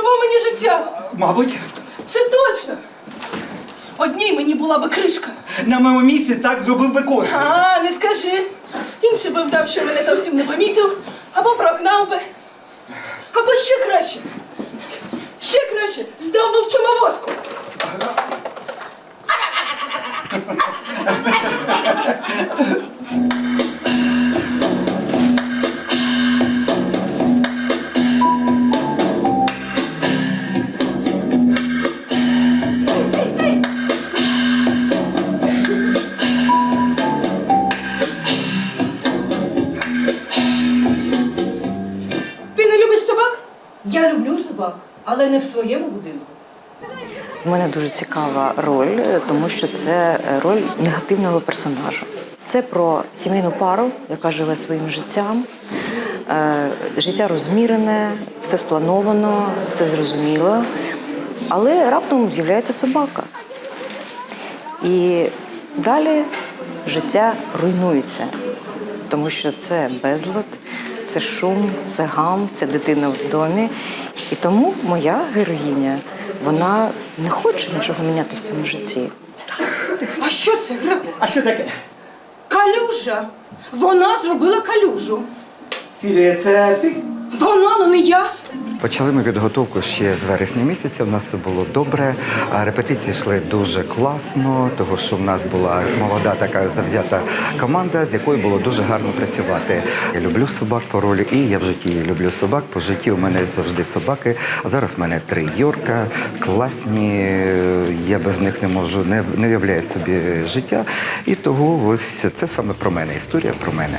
врятував мені життя. Мабуть, Це точно. Одній мені була би кришка. на моєму місці так зробив би кожен. А, не скажи. Інший би вдав, що мене зовсім не помітив, або прогнав би. Або ще краще. Ще краще здав би в чумовозку. Я люблю собак, але не в своєму будинку. У мене дуже цікава роль, тому що це е, роль негативного персонажа. Це про сімейну пару, яка живе своїм життям. Е, Життя розмірене, все сплановано, все зрозуміло. Але раптом з'являється собака. І далі життя руйнується, тому що це безлад, це шум, це гам, це дитина в домі. І тому моя героїня вона не хоче нічого міняти в своєму житті. А що це? А що таке? Калюжа! Вона зробила калюжу. Сілія, це ти? Вона, ну не я. Почали ми підготовку ще з вересня місяця. У нас все було добре. Репетиції йшли дуже класно, тому що в нас була молода така завзята команда, з якою було дуже гарно працювати. Я люблю собак по ролі, і я в житті люблю собак. По житті у мене завжди собаки. А зараз в мене три Йорка, класні. Я без них не можу, не, не уявляю собі життя. І того ось це саме про мене. Історія про мене.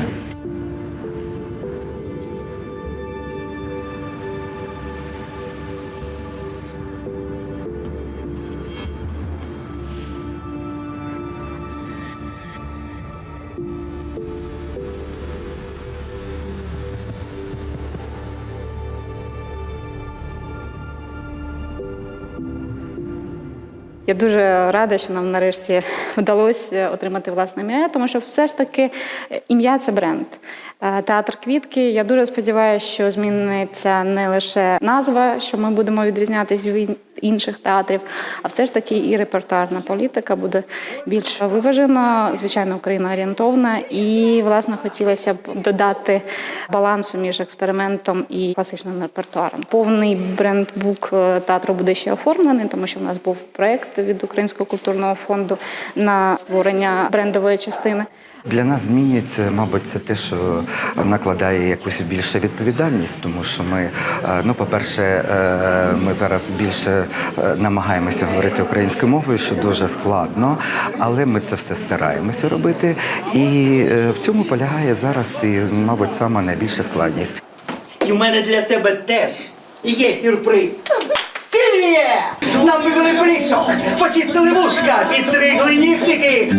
Я дуже рада, що нам нарешті вдалося отримати власне ім'я, тому що все ж таки е, ім'я це бренд. Е, Театр квітки. Я дуже сподіваюся, що зміниться не лише назва, що ми будемо відрізнятися від інших театрів, а все ж таки і репертуарна політика буде більш виважена, звичайно, Україна орієнтовна. І власне хотілося б додати балансу між експериментом і класичним репертуаром. Повний брендбук е, театру буде ще оформлений, тому що в нас був проект від Українського культурного фонду на створення брендової частини. Для нас змінюється, мабуть, це те, що накладає якусь більше відповідальність, тому що ми, е, ну, по-перше, е, ми зараз більше намагаємося говорити українською мовою, що дуже складно, але ми це все стараємося робити. І е, в цьому полягає зараз і, мабуть, сама найбільша складність. І в мене для тебе теж є сюрприз. Сильвіє! Нам вивели полісок, почистили вушка, підстригли нігтики.